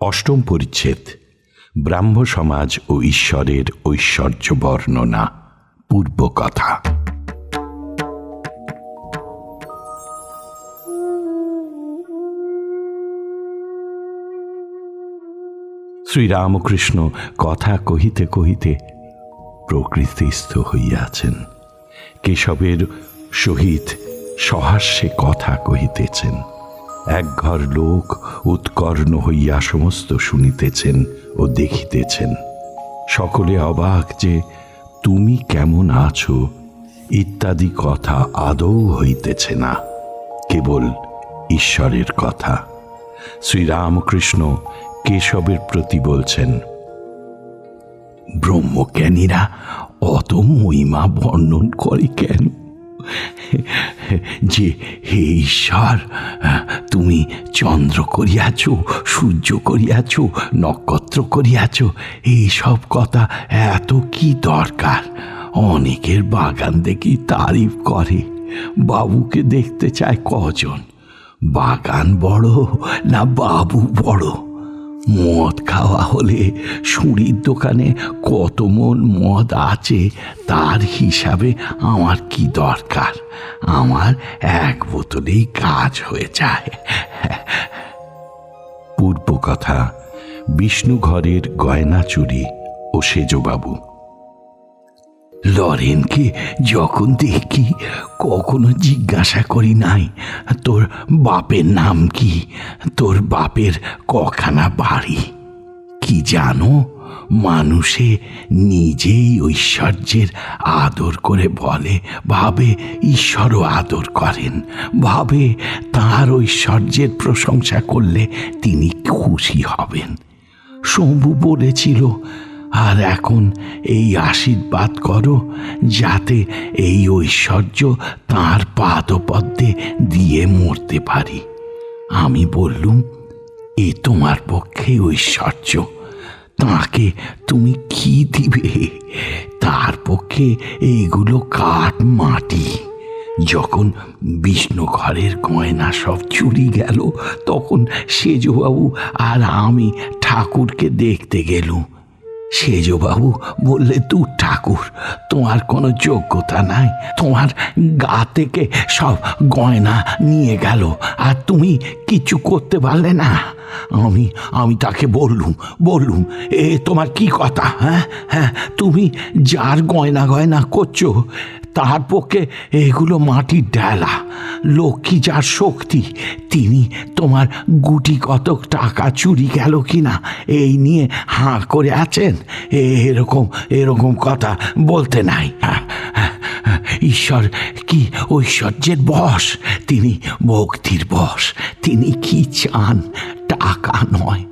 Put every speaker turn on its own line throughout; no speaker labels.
অষ্টম পরিচ্ছেদ ব্রাহ্ম সমাজ ও ঈশ্বরের ঐশ্বর্য বর্ণনা পূর্ব কথা শ্রীরামকৃষ্ণ কথা কহিতে কহিতে প্রকৃতিস্থ হইয়াছেন। কেশবের সহিত সহাস্যে কথা কহিতেছেন। এক ঘর লোক উৎকর্ণ হইয়া সমস্ত শুনিতেছেন ও দেখিতেছেন। সকলে অবাক যে তুমি কেমন আছো, ইত্যাদি কথা আদৌ হইতেছে না, কেবল ঈশ্বরের কথা। শ্রীরামকৃষ্ণ কেশবের প্রতি বলছেন ব্রহ্মজ্ঞানীরা অত মহিমা বর্ণন করে কেন? যে হে ঈশ্বর, তুমি চন্দ্র করিয়াছ, সূর্য করিয়াছ, নক্ষত্র করিয়াছ, এইসব কথা এত কি দরকার? অনেকের বাগান দেখি তারিফ করে, বাবুকে দেখতে চায় কজন? বাগান বড় না বাবু বড়? মদ খাওয়া হলে শুড়ির দোকানে কত মন মদ আছে তার হিসাবে আমার কি দরকার? আমার এক বোতলেই কাজ হয়ে যায়। পূর্ব কথা বিষ্ণু ঘরের গয়না চুরি ও সেজবাবু। লরেনকে যখন দেখি, কখনো জিজ্ঞাসা করি নাই, তোর বাপের নাম কি? তোর বাপের কখানা বাড়ি? কি জানো, মানুষে নিজেই ঐশ্বর্যের আদর করে বলে, ভাবে ঈশ্বরও আদর করেন, ভাবে তার ঐশ্বর্যের প্রশংসা করলে তিনি খুশি হবেন। শম্ভু বলেছিল আর এখন এই আশীর্বাদ করো যাতে এই ঐশ্বর্য তাঁর পাদপদ্মে দিয়ে মরতে পারি। আমি বললুম, এ তোমার পক্ষে ঐশ্বর্য। তাকে তুমি কি দিবে? তার পক্ষে এইগুলো কাঠ মাটি। যখন বিষ্ণু ঘরের গয়না সব চুরি গেল, তখন সেজবাবু আর আমি ঠাকুরকে দেখতে গেলুম। সেজবাবু বললে তু ঠাকুর, তোমার কোনো যোগ্যতা নাই। তোমার গা থেকে সব গয়না নিয়ে গেল, আর তুমি কিছু করতে পারলে না। আমি আমি তাকে বললুম বললুম, এ, তোমার কি কথা হ্যাঁ হ্যাঁ তুমি যার গয়না গয়না করছ, তার পক্ষে এগুলো মাটির ডেলা, লক্ষ্মী যার শক্তি, তিনি তোমার গুটি কতক টাকা চুরি গেল কিনা, এই নিয়ে হাঁ করে আছেন? এরকম এরকম কথা বলতে নাই। ঈশ্বর, কি ঐশ্বর্যের বস তিনি ভক্তির বশ, তিনি কি চান? টাকা নয়।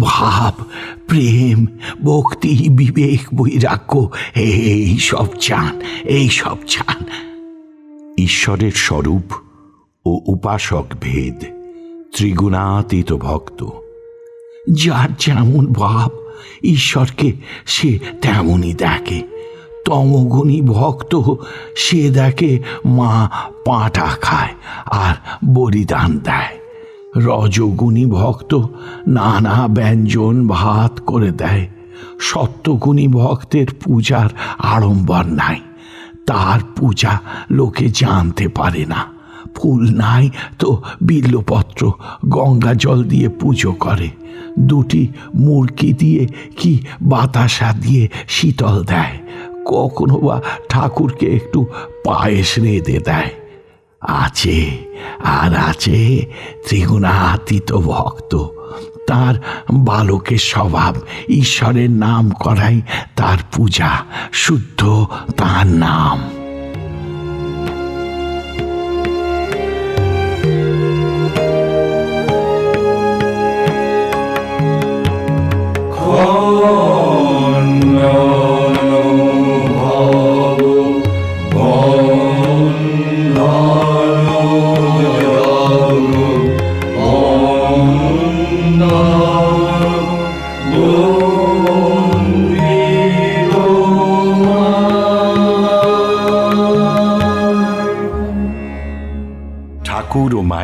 ভাব, প্রেম, ভক্তি, বিবেক, বৈরাগ্য, এই সব চান, এই সব চান। ঈশ্বরের স্বরূপ ও উপাসক ভেদ, ত্রিগুণাতীত ভক্ত। যার যেমন ভাব ঈশ্বরকে সে তেমনই দেখে। তমগুণী ভক্ত সে দেখে মা পাঁটা খায় আর বলিদান দেয়। রজগুণী ভক্ত নানা ব্যঞ্জন ভাত করে দেয়। সত্যগুণী ভক্তের পূজার আড়ম্বর নাই। তার পূজা লোকে জানতে পারে না। ফুল নাই তো বিল্লপত্র গঙ্গা জল দিয়ে পুজো করে। দুটি মুরকি দিয়ে কি বাতাসা দিয়ে শীতল দেয়? কখনো বা ঠাকুরকে একটু পায়েস রেঁধে দেয়। আছে, আর আছে ত্রিগুণাতীত ভক্ত। তার বালকের স্বভাব, ঈশ্বরের নাম করাই তার পূজা, শুদ্ধ তার নাম।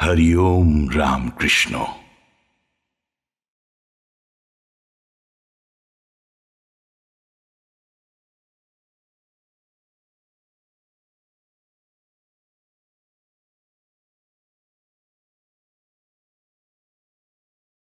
हरिओम राम कृष्णो